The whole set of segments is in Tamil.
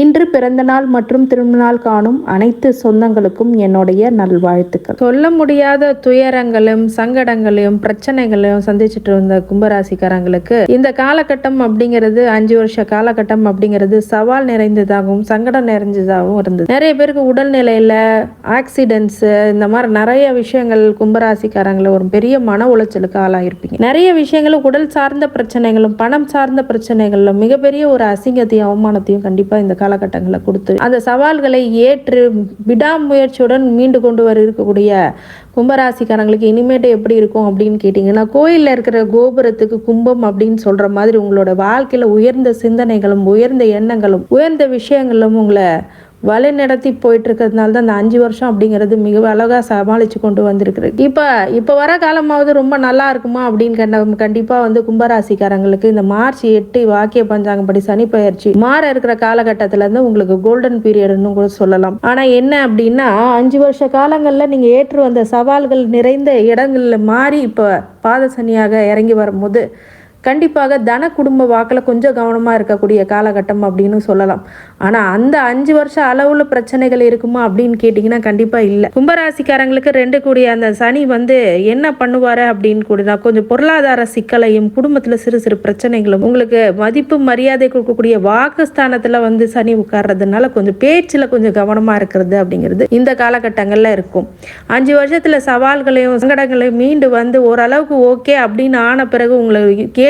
இன்று பிறந்த நாள் மற்றும் திருநாள் காணும் அனைத்து சொந்தங்களுக்கும் என்னுடைய நல்வாழ்த்துக்கள். சொல்ல முடியாத துயரங்களும் சங்கடங்களையும் பிரச்சனைகளையும் சந்திச்சுட்டு இருந்த கும்பராசிக்காரங்களுக்கு இந்த காலகட்டம் அப்படிங்கிறது அஞ்சு வருஷ காலகட்டம் அப்படிங்கிறது சவால் நிறைந்ததாகவும் சங்கடம் நிறைஞ்சதாகவும் இருந்தது. நிறைய பேருக்கு உடல்நிலையில ஆக்சிடென்ட்ஸ் இந்த மாதிரி நிறைய விஷயங்கள் கும்பராசிக்காரங்களை ஒரு பெரிய மன உளைச்சலுக்கு ஆளாயிருப்பீங்க. நிறைய விஷயங்களும் உடல் சார்ந்த பிரச்சனைகளும் பணம் சார்ந்த பிரச்சனைகளும் மிகப்பெரிய ஒரு அசிங்கத்தையும் அவமானத்தையும் கண்டிப்பா இந்த காலகட்டங்களில் கொடுத்து அந்த சவால்களை ஏற்று விடாமுயற்சியுடன் மீண்டு கொண்டு வர இருக்கக்கூடிய கும்பராசிக்காரங்களுக்கு இனிமேட்டு எப்படி இருக்கும் அப்படின்னு கேட்டிங்கன்னா கோயிலில் இருக்கிற கோபுரத்துக்கு கும்பம் அப்படின்னு சொல்கிற மாதிரி உங்களோட வாழ்க்கையில் உயர்ந்த சிந்தனைகளும் உயர்ந்த எண்ணங்களும் உயர்ந்த விஷயங்களும் உங்களை வழி நடத்தி போயிட்டு இருக்கிறதுனால தான் அந்த அஞ்சு வருஷம் அப்படிங்கிறது மிக அழகாக சமாளித்து கொண்டு வந்திருக்குது இப்போ இப்போ வர காலமாவது ரொம்ப நல்லா இருக்குமா அப்படின்னு கண்ட கண்டிப்பாக வந்து கும்பராசிக்காரங்களுக்கு இந்த மார்ச் எட்டு வாக்கிய பஞ்சாங்கப்படி சனி பயிற்சி மாற இருக்கிற காலகட்டத்தில் இருந்து உங்களுக்கு கோல்டன் பீரியட்னு கூட சொல்லலாம். ஆனால் என்ன அப்படின்னா அஞ்சு வருஷ காலங்களில் நீங்கள் ஏற்று வந்த சவால்கள் நிறைந்த இடங்களில் மாறி இப்போ பாத சனியாக இறங்கி வரும்போது கண்டிப்பாக தன குடும்ப வாக்கில் கொஞ்சம் கவனமாக இருக்கக்கூடிய காலகட்டம் அப்படின்னு சொல்லலாம். ஆனால் அந்த அஞ்சு வருஷம் அளவில் பிரச்சனைகள் இருக்குமா அப்படின்னு கேட்டிங்கன்னா கண்டிப்பாக இல்லை. கும்பராசிக்காரங்களுக்கு ரெண்டு கூடிய அந்த சனி வந்து என்ன பண்ணுவார் அப்படின்னு கூட கொஞ்சம் பொருளாதார சிக்கலையும் குடும்பத்தில் சிறு சிறு பிரச்சனைகளும் உங்களுக்கு மதிப்பு மரியாதை கொடுக்கக்கூடிய வாக்குஸ்தானத்தில் வந்து சனி உட்கார்றதுனால கொஞ்சம் பேச்சில் கொஞ்சம் கவனமாக இருக்கிறது அப்படிங்கிறது இந்த காலகட்டங்களில் இருக்கும். அஞ்சு வருஷத்தில் சவால்களையும் சங்கடங்களையும் மீண்டு வந்து ஓரளவுக்கு ஓகே அப்படின்னு ஆன பிறகு உங்களை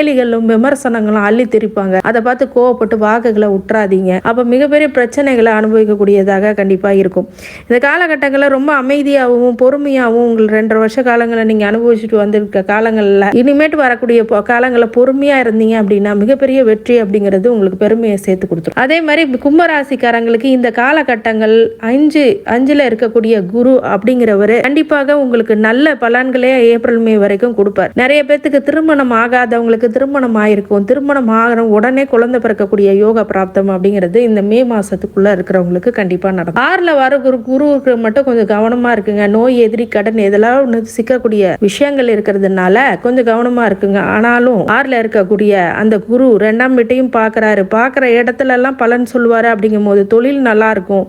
கேலிகளும் விமர்சனங்களும் அள்ளி திரிப்பாங்க. அதை பார்த்து கோவப்பட்டு வாக்குகளை விட்டுறாதீங்க அப்போ மிகப்பெரிய பிரச்சனைகளை அனுபவிக்கக்கூடியதாக கண்டிப்பாக இருக்கும். இந்த காலகட்டங்களில் ரொம்ப அமைதியாகவும் பொறுமையாகவும் உங்கள் ரெண்டரை வருஷ காலங்களை நீங்கள் அனுபவிச்சுட்டு வந்திருக்க காலங்களில் இனிமேட்டு வரக்கூடிய காலங்களில் பொறுமையாக இருந்தீங்க அப்படின்னா மிகப்பெரிய வெற்றி அப்படிங்கிறது உங்களுக்கு பெருமையை சேர்த்து கொடுத்துரும். அதே மாதிரி கும்பராசிக்காரங்களுக்கு இந்த காலகட்டங்கள் அஞ்சு அஞ்சுல இருக்கக்கூடிய குரு அப்படிங்கிறவர் கண்டிப்பாக உங்களுக்கு நல்ல பலன்களே ஏப்ரல் மே வரைக்கும் கொடுப்பார். நிறைய பேர்த்துக்கு திருமணம் ஆகாதவங்களுக்கு திருமணம் ஆயிருக்கும் திருமணம் ஆகிற உடனே குழந்தை பிறக்கக்கூடிய யோக பிராப்தம் அப்படிங்கிறது இந்த மே மாதத்துக்குள்ளே இருக்கிறவங்களுக்கு கண்டிப்பாக நடக்கும். ஆறுல வர குரு குருவுக்கு மட்டும் கொஞ்சம் கவனமாக இருக்குங்க. நோய் எதிரி கடன் இதெல்லாம் ஒன்று சிக்கக்கூடிய விஷயங்கள் இருக்கிறதுனால கொஞ்சம் கவனமாக இருக்குங்க. ஆனாலும் ஆறில் இருக்கக்கூடிய அந்த குரு ரெண்டாம் வீட்டையும் பார்க்கறாரு பார்க்குற இடத்துல எல்லாம் பலன் சொல்லுவார் அப்படிங்கும் போது தொழில் நல்லா இருக்கும்.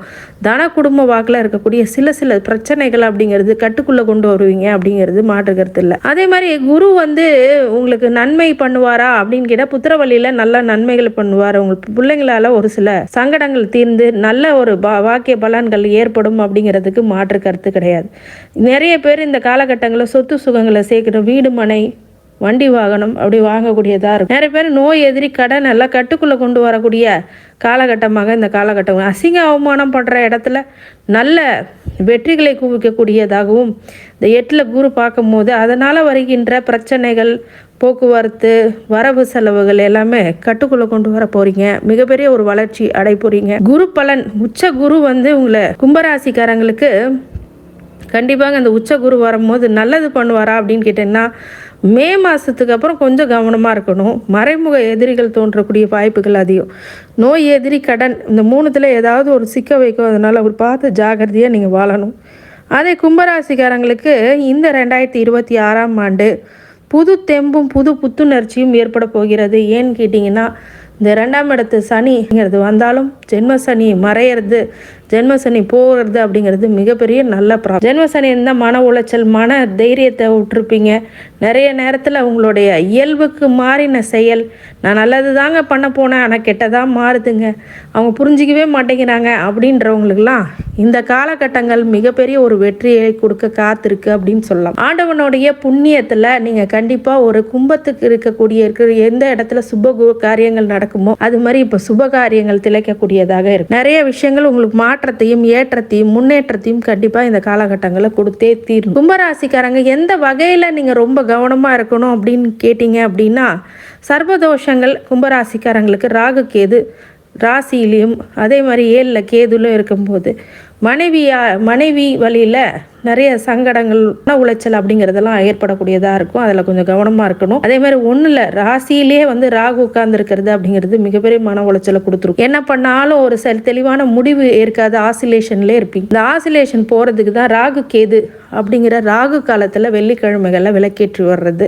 தன குடும்ப வாக்கில் இருக்கக்கூடிய சில சில பிரச்சனைகள் அப்படிங்கிறது கட்டுக்குள்ளே கொண்டு வருவீங்க அப்படிங்கிறது மாற்று இல்லை. அதே மாதிரி குரு வந்து உங்களுக்கு நன்மை பண்ணுவாரா அப்படின்னு கேட்டால் புத்திரவழியில் நல்ல நன்மைகள் பண்ணுவார். உங்களுக்கு பிள்ளைங்களால ஒரு சில சங்கடங்கள் தீர்ந்து நல்ல ஒரு பா வாக்கிய பலன்கள் ஏற்படும் அப்படிங்கிறதுக்கு மாற்று கருத்து கிடையாது. நிறைய பேர் இந்த காலகட்டங்களில் சொத்து சுகங்களை சேர்க்கணும் வீடு மனை வண்டி வாகனம் அப்படி வாங்கக்கூடியதாக இருக்கும். நிறைய பேர் நோய் எதிரி கடன் எல்லாம் கட்டுக்குள்ளே கொண்டு வரக்கூடிய காலகட்டமாக இந்த காலகட்டம் அசிங்க அவமானம் பண்ணுற இடத்துல நல்ல வெற்றிகளை குவிக்கக்கூடியதாகவும் இந்த எட்டில் குரு பார்க்கும்போது அதனால் வருகின்ற பிரச்சனைகள் போக்குவரத்து வரவு செலவுகள் எல்லாமே கட்டுக்குள்ளே கொண்டு வர போறீங்க. மிகப்பெரிய ஒரு வளர்ச்சி அடை போறீங்க. குரு பலன் உச்ச குரு வந்து உங்களை கும்பராசிக்காரங்களுக்கு கண்டிப்பாக அந்த உச்ச குரு வரும்போது நல்லது பண்ணுவாரா அப்படின்னு கேட்டேன்னா மே மாதத்துக்கு அப்புறம் கொஞ்சம் கவனமாக இருக்கணும். மறைமுக எதிரிகள் தோன்றக்கூடிய வாய்ப்புகள் அதிகம். நோய் எதிரி கடன் இந்த மூணுத்தில் ஏதாவது ஒரு சிக்க வைக்கும். அதனால் அவர் பார்த்து ஜாகிரதையாக நீங்கள் வாழணும். அதே கும்பராசிக்காரங்களுக்கு இந்த ரெண்டாயிரத்தி இருபத்தி ஆறாம் ஆண்டு புது தெம்பும் புது புத்துணர்ச்சியும் ஏற்பட போகிறது. ஏன்னு கேட்டிங்கன்னா இந்த ரெண்டாம் இடத்து சனிங்கிறது வந்தாலும் ஜென்ம சனி மறையிறது. ஜென்மசனி போகிறது அப்படிங்கிறது மிகப்பெரிய நல்ல ப்ராப்ளம் ஜென்மசனி இருந்தால் மன உளைச்சல் மன தைரியத்தை விட்டுருப்பீங்க. நிறைய நேரத்தில் உங்களுடைய இயல்புக்கு மாறின செயல். நான் நல்லது தாங்க பண்ண போனேன் ஆனால் கெட்டதாக மாறுதுங்க. அவங்க புரிஞ்சிக்கவே மாட்டேங்கிறாங்க அப்படின்றவங்களுக்கெல்லாம் இந்த காலகட்டங்கள் மிகப்பெரிய ஒரு வெற்றியை கொடுக்க காத்திருக்கு அப்படின்னு சொல்லலாம். ஆண்டவனுடைய புண்ணியத்தில் நீங்கள் கண்டிப்பாக ஒரு கும்பத்துக்கு இருக்கக்கூடிய இருக்கிற எந்த இடத்துல சுப காரியங்கள் நடக்குமோ அது மாதிரி இப்போ சுப காரியங்கள் திளைக்கக்கூடியதாக இருக்கு. நிறைய விஷயங்கள் உங்களுக்கு மாற்றத்தையும் ஏற்றத்தையும் முன்னேற்றத்தையும் கண்டிப்பாக இந்த காலகட்டங்களில் கொடுத்தே தீரும் கும்பராசிக்காரங்க எந்த வகையில் நீங்கள் ரொம்ப கவனமாக இருக்கணும் அப்படின்னு கேட்டிங்க அப்படின்னா சர்வதோஷங்கள் கும்பராசிக்காரங்களுக்கு ராகு கேது ராசியிலையும் அதே மாதிரி ஏழில் கேதுலும் இருக்கும்போது மனைவியா மனைவி வழியில் நிறைய சங்கடங்கள் மன உளைச்சல் அப்படிங்கிறதெல்லாம் ஏற்படக்கூடியதாக இருக்கும். அதில் கொஞ்சம் கவனமாக இருக்கணும். அதே மாதிரி ஒன்றும் இல்லை ராசியிலே வந்து ராகு உட்கார்ந்துருக்கிறது அப்படிங்கிறது மிகப்பெரிய மன உளைச்சலை கொடுத்துரும். என்ன பண்ணாலும் ஒரு சரி தெளிவான முடிவு ஏற்காத ஆசிலேஷன்லேயே இருப்பீங்க. இந்த ஆசிலேஷன் போகிறதுக்கு தான் ராகு கேது அப்படிங்கிற ராகு காலத்தில் வெள்ளிக்கிழமைகளில் விளக்கேற்றி வர்றது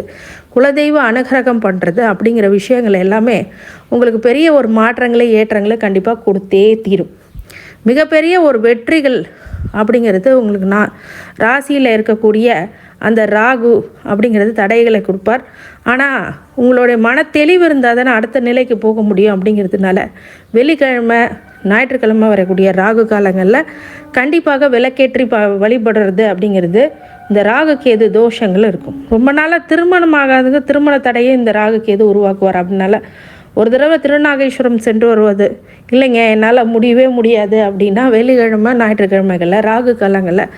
குலதெய்வ அனுகிரகம் பண்ணுறது அப்படிங்கிற விஷயங்கள் எல்லாமே உங்களுக்கு பெரிய ஒரு மாற்றங்களை ஏற்றங்களை கண்டிப்பாக கொடுத்தே தீரும். மிகப்பெரிய ஒரு வெற்றிகள் அப்படிங்கிறது உங்களுக்கு நான் ராசியில் இருக்கக்கூடிய அந்த ராகு அப்படிங்கிறது தடைகளை கொடுப்பார். ஆனால் உங்களுடைய மன தெளிவு இருந்தால் தானே அடுத்த நிலைக்கு போக முடியும் அப்படிங்கிறதுனால வெள்ளிக்கிழமை ஞாயிற்றுக்கிழமை வரக்கூடிய ராகு காலங்களில் கண்டிப்பாக விளக்கேற்றி ப வழிபடுறது அப்படிங்கிறது இந்த ராகு கேது தோஷங்கள் இருக்கும். ரொம்ப நாளாக திருமணம் ஆகாதுங்க திருமண தடையே இந்த ராகு கேது உருவாக்குவார். அப்படின்னால ஒரு தடவை திருநாகேஸ்வரம் சென்று வருவது. இல்லைங்க என்னால் முடியவே முடியாது அப்படின்னா வெள்ளிக்கிழமை ஞாயிற்றுக்கிழமைகளில் ராகு காலங்களில்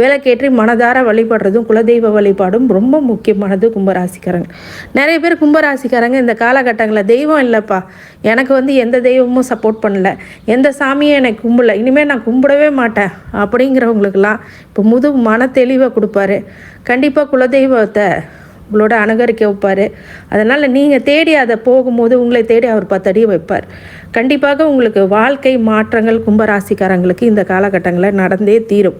விளக்கேற்றி மனதார வழிபடுறதும் குலதெய்வ வழிபாடும் ரொம்ப முக்கியமானது கும்பராசிக்காரங்க. நிறைய பேர் கும்பராசிக்காரங்க இந்த காலகட்டங்களில் தெய்வம் இல்லைப்பா. எனக்கு வந்து எந்த தெய்வமும் சப்போர்ட் பண்ணல. எந்த சாமியும் எனக்கு கும்பல. இனிமேல் நான் கும்பிடவே மாட்டேன். அப்படிங்கிறவங்களுக்கெல்லாம் இப்போ முது மன தெளிவை கொடுப்பாரு. கண்டிப்பாக குலதெய்வத்தை உங்களோட அனுகரிக்க வைப்பார். அதனால் நீங்கள் தேடி அதை போகும்போது உங்களை தேடி அவர் பத்தடி வைப்பார். கண்டிப்பாக உங்களுக்கு வாழ்க்கை மாற்றங்கள் கும்பராசிக்காரங்களுக்கு இந்த காலகட்டங்களில் நடந்தே தீரும்.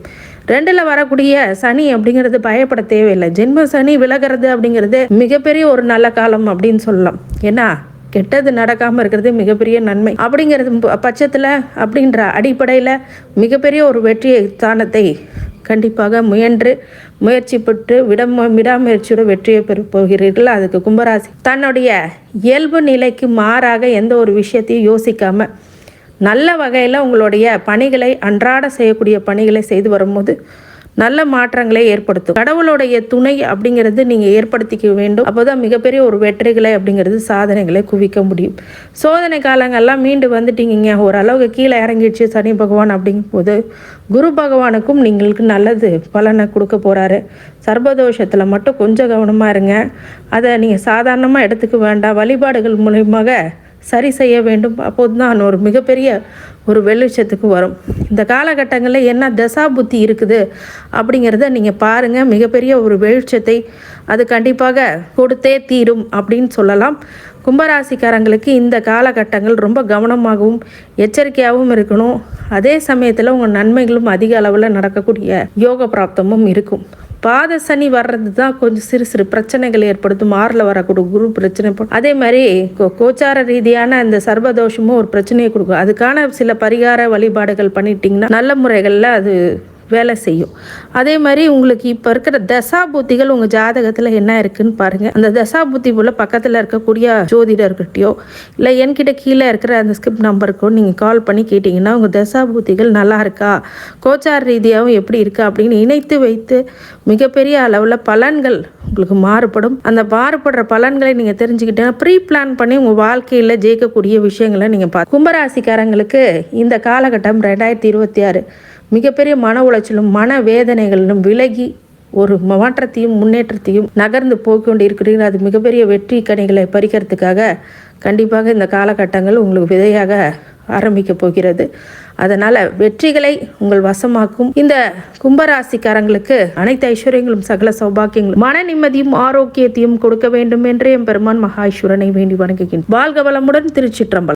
ரெண்டில் வரக்கூடிய சனி அப்படிங்கிறது பயப்பட தேவையில்லை. ஜென்ம சனி விலகிறது அப்படிங்கிறது மிகப்பெரிய ஒரு நல்ல காலம் அப்படின்னு சொல்லலாம். ஏன்னா கெட்டது நடக்காமல் இருக்கிறது மிகப்பெரிய நன்மை. அப்படிங்கிறது ப- பட்சத்தில் அப்படின்ற அடிப்படையில் மிகப்பெரிய ஒரு வெற்றி ஸ்தானத்தை கண்டிப்பாக முயன்று முயற்சி பெற்று விடாம விடாமுயற்சியோட வெற்றியை பெற போகிறீர்கள். அதுக்கு கும்பராசி. தன்னுடைய இயல்பு நிலைக்கு மாறாக எந்த ஒரு விஷயத்தையும் யோசிக்காம நல்ல வகையில் உங்களுடைய பணிகளை அன்றாட செய்யக்கூடிய பணிகளை செய்து வரும்போது நல்ல மாற்றங்களை ஏற்படுத்தும். கடவுளுடைய துணை அப்படிங்கிறது நீங்கள் ஏற்படுத்திக்க வேண்டும். அப்போதான் மிகப்பெரிய ஒரு வெற்றிகளை அப்படிங்கிறது சாதனைகளை குவிக்க முடியும். சோதனை காலங்கள்லாம் மீண்டு வந்துட்டீங்க ஓரளவுக்கு கீழே இறங்கிடுச்சு சனி பகவான் அப்படிங்கும்போது. குரு பகவானுக்கும் நீங்களுக்கு நல்லது பலனை கொடுக்க போகிறாரு சர்வதோஷத்தில் மட்டும் கொஞ்சம் கவனமாக இருங்க. அதை நீங்கள் சாதாரணமாக எடுத்துக்க வேண்டாம். வழிபாடுகள் மூலியமாக சரி செய்ய வேண்டும். அப்போது தான் ஒரு மிகப்பெரிய ஒரு வெளிச்சத்துக்கு வரும். இந்த காலகட்டங்களில் என்ன தசா புத்தி இருக்குது அப்படிங்கிறத நீங்கள் பாருங்கள் மிகப்பெரிய ஒரு வெளிச்சத்தை அது கண்டிப்பாக கொடுத்தே தீரும் அப்படின்னு சொல்லலாம். கும்பராசிக்காரங்களுக்கு இந்த காலகட்டங்கள் ரொம்ப கவனமாகவும் எச்சரிக்கையாகவும் இருக்கணும். அதே சமயத்தில் உங்கள் நன்மைகளும் அதிக அளவில் நடக்கக்கூடிய யோக பிராப்தமும் இருக்கும். பாத சனி வர்றது தான் கொஞ்சம் சிறு சிறு பிரச்சனைகள் ஏற்படுத்தும். ஆறில் வரக்கூடிய குரு பிரச்சனை அதே மாதிரி கோ- கோச்சார ரீதியான அந்த சர்வதோஷமும் ஒரு பிரச்சனையை கொடுக்கும். அதுக்கான சில பரிகார வழிபாடுகள் பண்ணிட்டீங்கன்னா நல்ல முறைகளில் அது வேலை செய்யும். அதே மாதிரி உங்களுக்கு இப்போ இருக்கிற தசா புத்திகள் உங்கள் ஜாதகத்தில் என்ன இருக்குன்னு பாருங்கள் அந்த தசா புத்தி போல் பக்கத்தில் இருக்கக்கூடிய ஜோதிடர்கிட்டயோ இல்லை என்கிட்ட கீழே இருக்கிற அந்த ஸ்கிரிப்ட் நம்பருக்கோ நீங்கள் கால் பண்ணி கேட்டிங்கன்னா உங்கள் தசா புத்திகள் நல்லா இருக்கா? கோச்சார் ரீதியாகவும் எப்படி இருக்கா அப்படின்னு இணைத்து வைத்து மிகப்பெரிய அளவில் பலன்கள் உங்களுக்கு மாறுபடும். அந்த மாறுபடுற பலன்களை நீங்கள் தெரிஞ்சுக்கிட்டீங்கன்னா ப்ரீ பிளான் பண்ணி உங்கள் வாழ்க்கையில் ஜெயிக்கக்கூடிய விஷயங்களை நீங்கள் பார்த்து கும்பராசிக்காரங்களுக்கு இந்த காலகட்டம் ரெண்டாயிரத்தி இருபத்தி ஆறு மிகப்பெரிய மன உளைச்சலும் மன வேதனைகளிலும் விலகி ஒரு மாற்றத்தையும் முன்னேற்றத்தையும் நகர்ந்து போய்கொண்டு இருக்கிறீர்கள் அது மிகப்பெரிய வெற்றி கனிகளை பறிக்கிறதுக்காக கண்டிப்பாக இந்த காலகட்டங்கள் உங்களுக்கு விதையாக ஆரம்பிக்க போகிறது. அதனால் வெற்றிகளை உங்கள் வசமாக்கும் இந்த கும்பராசிக்காரங்களுக்கு அனைத்து ஐஸ்வர்யங்களும் சகல சௌபாக்கியங்களும் மன நிம்மதியும் ஆரோக்கியத்தையும் கொடுக்க வேண்டும் என்று என் பெருமான் வேண்டி வணங்குகின்றேன். வாழ்க வளமுடன் திருச்சிற்றம்பலம்.